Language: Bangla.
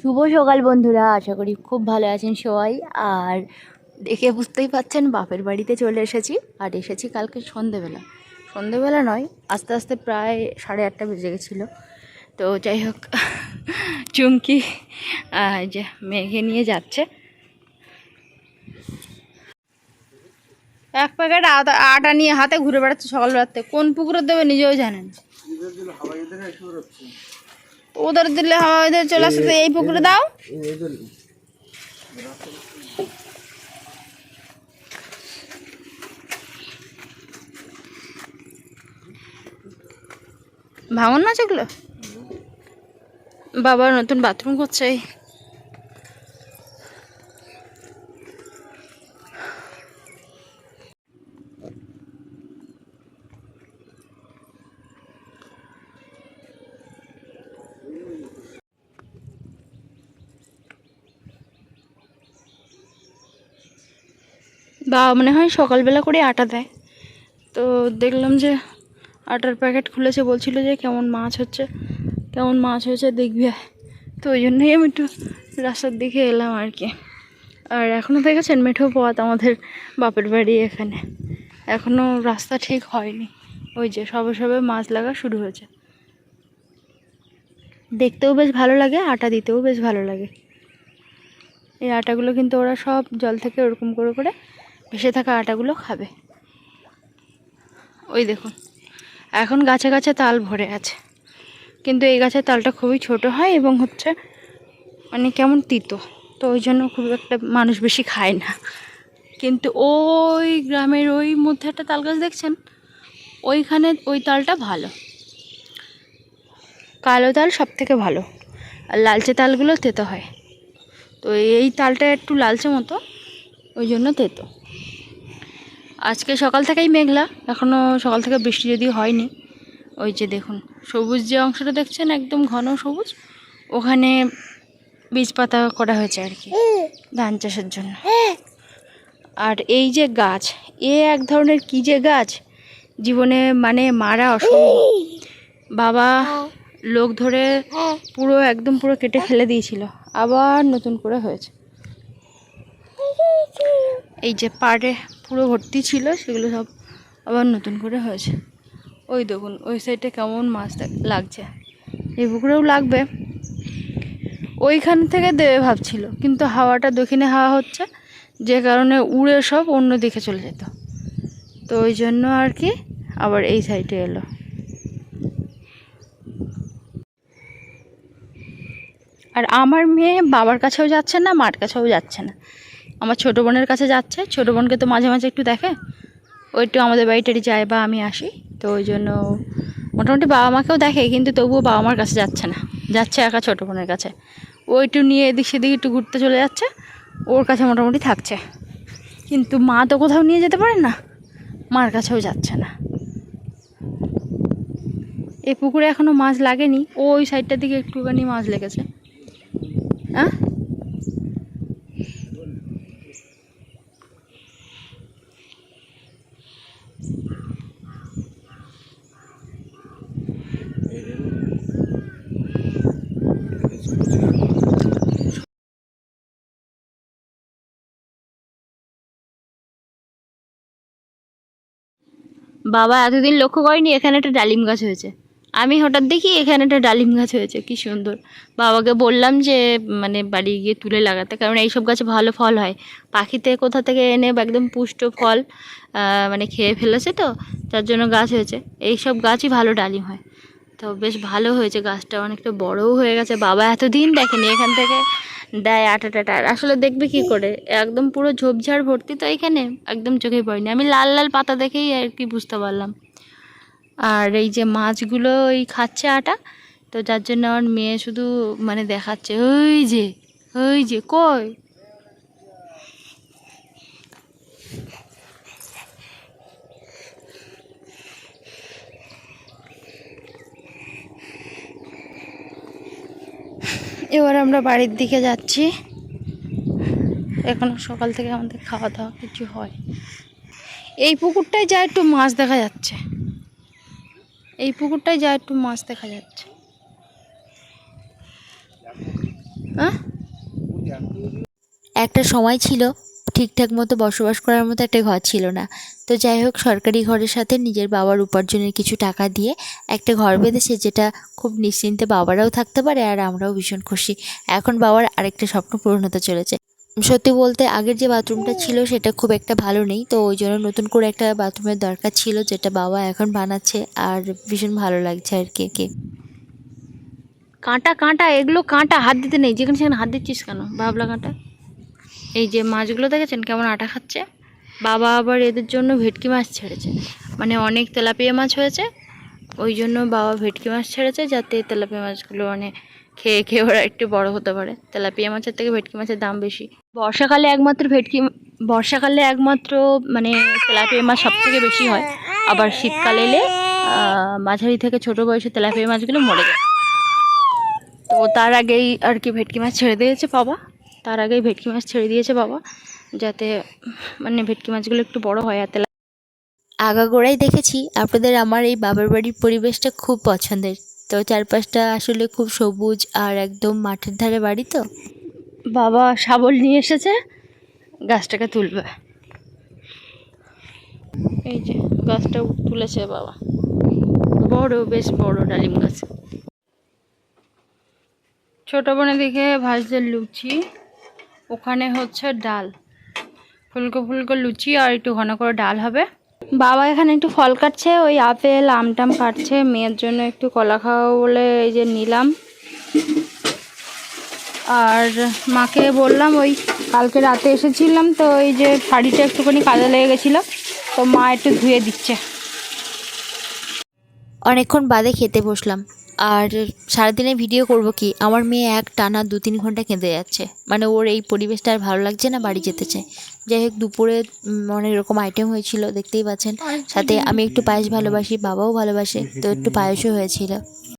শুভ সকাল বন্ধুরা, আশা করি খুব ভালো আছেন সবাই। আর দেখে বুঝতেই পাচ্ছেন বাপের বাড়িতে চলে এসেছি, আর এসেছি কালকে সন্ধেবেলা। সন্ধেবেলা নয়, আস্তে আস্তে প্রায় সাড়ে আটটা বেজে গেছিল। তো যাই হোক, চুমকি যে মেঘে নিয়ে যাচ্ছে। এক প্যাকেট আটা আটা নিয়ে হাতে ঘুরে বেড়াচ্ছে সকাল সকালবেলাতে কোন পুকুরে দেবে নিজেও জানেন। ওদের দিলে হাওয়া চলে আসতে এই পুকুরে দাও। ভাঙন না যেগুলো? বাবার নতুন বাথরুম করছে। বাবা মনে হয় সকালবেলা করে আটা দেয়। তো দেখলাম যে আটার প্যাকেট খুলেছে, বলছিল যে কেমন মাছ হচ্ছে, কেমন মাছ হয়েছে দেখবি। তো ওই জন্যই আমি একটু রাস্তার দিকে এলাম আর কি। আর এখনও দেখেছেন মেঠো পথ আমাদের বাপের বাড়ি এখানে। এখনও রাস্তা ঠিক হয়নি। ওই যে সবে সবে মাছ লাগা শুরু হয়েছে। দেখতেও বেশ ভালো লাগে, আটা দিতেও বেশ ভালো লাগে। এই আটাগুলো কিন্তু ওরা সব জল থেকে ওরকম করে করে ভেসে থাকা আটাগুলো খাবে। ওই দেখুন, এখন গাছে গাছে তাল ভরে আছে। কিন্তু এই গাছের তালটা খুবই ছোট হয় এবং হচ্ছে মানে কেমন তিতো, তো ওই জন্য খুব একটা মানুষ বেশি খায় না। কিন্তু ওই গ্রামের ওই মধ্যে একটা তাল গাছ দেখছেন? ওইখানে ওই তালটা ভালো। কালো তাল সব থেকে ভালো। আর লালচে তালগুলো তেতো হয়। তো এই তালটা একটু লালচে মতো, ওই জন্য তেতো। আজকে সকাল থেকেই মেঘলা এখনও সকাল থেকে বৃষ্টি যদি হয়নি। ওই যে দেখুন, সবুজ যে অংশটা দেখছেন, একদম ঘন সবুজ, ওখানে বীজ পাতা করা হয়েছে আর কি, ধান চাষের জন্য। আর এই যে গাছ, এ এক ধরনের কি যে গাছ? জীবনে মানে মারা অসম্ভব। বাবা লোক ধরে পুরো একদম পুরো কেটে ফেলে দিয়েছিল, আবার নতুন করে হয়েছে। এই যে পাড়ে পুরো ভর্তি ছিল, সেগুলো সব আবার নতুন করে হয়েছে। ওই দেখুন, ওই সাইডে কেমন মাছ লাগছে। এই পুকুরেও লাগবে। ওইখান থেকে দেবে ভাবছিল, কিন্তু হাওয়াটা দক্ষিণে হাওয়া হচ্ছে, যে কারণে উড়ে সব অন্য দিকে চলে যেত। তো ওই জন্য আর কি আবার এই সাইডে এলো। আর আমার মেয়ে বাবার কাছেও যাচ্ছে না, মার কাছেও যাচ্ছে না। আমার ছোটো বোনের কাছে যাচ্ছে। ছোটো বোনকে তো মাঝে মাঝে একটু দেখে। ও একটু আমাদের বাড়িটারি যায় বা আমি আসি। তো ওই জন্য মোটামুটি বাবা মাকেও দেখে, কিন্তু তবুও বাবা মার কাছে যাচ্ছে না। যাচ্ছে একা ছোটো বোনের কাছে। ও একটু নিয়ে এদিক সেদিক একটু ঘুরতে চলে যাচ্ছে। ওর কাছে মোটামুটি থাকছে। কিন্তু মা তো কোথাও নিয়ে যেতে পারে না। মার কাছেও যাচ্ছে না। এই পুকুরে এখনও মাছ লাগেনি। ওই সাইডটার দিকে একটুখানি মাছ লেগেছে। হ্যাঁ বাবা এতদিন লক্ষ্য করেনি এখানে একটা ডালিম গাছ হয়েছে। আমি হঠাৎ দেখি এখানে একটা ডালিম গাছ হয়েছে, কি সুন্দর। বাবাকে বললাম যে মানে বাড়ি গিয়ে তুলে লাগাতে, কারণ এইসব গাছে ভালো ফল হয়। পাখিতে কোথা থেকে এনে বা একদম পুষ্ট ফল মানে খেয়ে ফেলেছে তো, তার জন্য গাছ হয়েছে। এইসব গাছই ভালো ডালিম হয়। তো বেশ ভালো হয়েছে, গাছটা অনেকটা বড়ও হয়ে গেছে। বাবা এতদিন দেখেনি এখান থেকে দেয় আটা টাটা আসলে দেখবে কি করে? একদম পুরো ঝোপঝাড় ভর্তি তো এখানে, একদম চোখে পড়েনি। আমি লাল লাল পাতা দেখেই আর কি বুঝতে পারলাম। আর এই যে মাছগুলো ওই খাচ্ছে আটা, তো যার জন্য আমার মেয়ে শুধু মানে দেখাচ্ছে, ওই যে ওই যে, কই? এবার আমরা বাড়ির দিকে যাচ্ছি। এখনও সকাল থেকে আমাদের খাওয়া দাওয়া কিছু হয়। এই পুকুরটায় যা একটু মাছ দেখা যাচ্ছে। এই পুকুরটায় যা একটু মাছ দেখা যাচ্ছে। হ্যাঁ একটা সময় ছিল ঠিকঠাক মতো বসবাস করার মতো একটা ঘর ছিল না। তো যাই হোক, সরকারি ঘরের সাথে নিজের বাবার উপার্জনের কিছু টাকা দিয়ে একটা ঘর বেঁধেছে, যেটা খুব নিশ্চিন্তে বাবারাও থাকতে পারে আর আমরাও ভীষণ খুশি। এখন বাবার আরেকটা স্বপ্ন পূরণ হতে চলেছে। সত্যি বলতে, আগের যে বাথরুমটা ছিল, সেটা খুব একটা ভালো নেই। তো ওই জন্য নতুন করে একটা বাথরুমের দরকার ছিল, যেটা বাবা এখন বানাচ্ছে আর ভীষণ ভালো লাগছে আর কে কে। কাঁটা কাঁটা, এগুলো কাঁটা, হাত দিতে নেই। যেখানে সেখানে হাত দিচ্ছিস কেন? বাবলা কাঁটা? এই যে মাছগুলো দেখেছেন কেমন আটা খাচ্ছে? বাবা আবার এদের জন্য ভেটকি মাছ ছেড়েছে। মানে অনেক তেলাপিয়া মাছ হয়েছে, ওই জন্য বাবা ভেটকি মাছ ছেড়েছে যাতে তেলাপিয়া মাছগুলো মানে খেয়ে খেয়ে ওরা একটু বড় হতে পারে। তেলাপিয়া মাছের থেকে ভেটকি মাছের দাম বেশি। বর্ষাকালে একমাত্র ভেটকি, বর্ষাকালে একমাত্র মানে তেলাপিয়া মাছ সব থেকে বেশি হয়। আবার শীতকালে এলে মাঝারি থেকে ছোট বয়সে তেলাপিয়া মাছগুলো মরে যায়। তো তার আগেই আর কি ভেটকি মাছ ছেড়ে দিয়েছে বাবা। তার আগেই ভেটকি মাছ ছেড়ে দিয়েছে বাবা যাতে মানে ভেটকি মাছগুলো একটু বড় হয় আর আগাগোড়াই দেখেছি আপনাদের আমার এই বাবার বাড়ির পরিবেশটা খুব পছন্দের। তো চারপাশটা আসলে খুব সবুজ আর একদম মাঠের ধারে বাড়ি তো? বাবা শাবল নিয়ে এসেছে গাছটাকে তুলবে। এই যে গাছটা তুলেছে বাবা। বড় বেশ বড় ডালিম গাছ। ছোট বোনে দিকে ভাজদের লুচি। ওখানে হচ্ছে ডাল। ফুলকো ফুলকো লুচি আর একটু ঘন করে ডাল হবে। বাবা এখানে একটু ফল কাটছে, ওই আপেল, আমটাম কাটছে। মেয়ের জন্য একটু কলা খাওয়া বলে এই যে নিলাম। আর মাকে বললাম, ওই কালকে রাতে এসেছিলাম তো ওই যে শাড়িটা একটুখানি কাজে লেগে গেছিল, তো মা একটু ধুয়ে দিচ্ছে। অনেকক্ষণ বাদে খেতে বসলাম। আর সারাদিনে ভিডিও করব কি? আমার মেয়ে এক টানা দু তিন ঘণ্টা কেঁদে যাচ্ছে। মানে ওর এই পরিবেশটা আর ভালো লাগছে না বাড়ি যেতে চায়। যাই হোক দুপুরে অনেক রকম আইটেম হয়েছিল দেখতেই পাচ্ছেন। সাথে আমি একটু পায়েস ভালোবাসি বাবাও ভালোবাসে তো একটু পায়েসও হয়েছিল।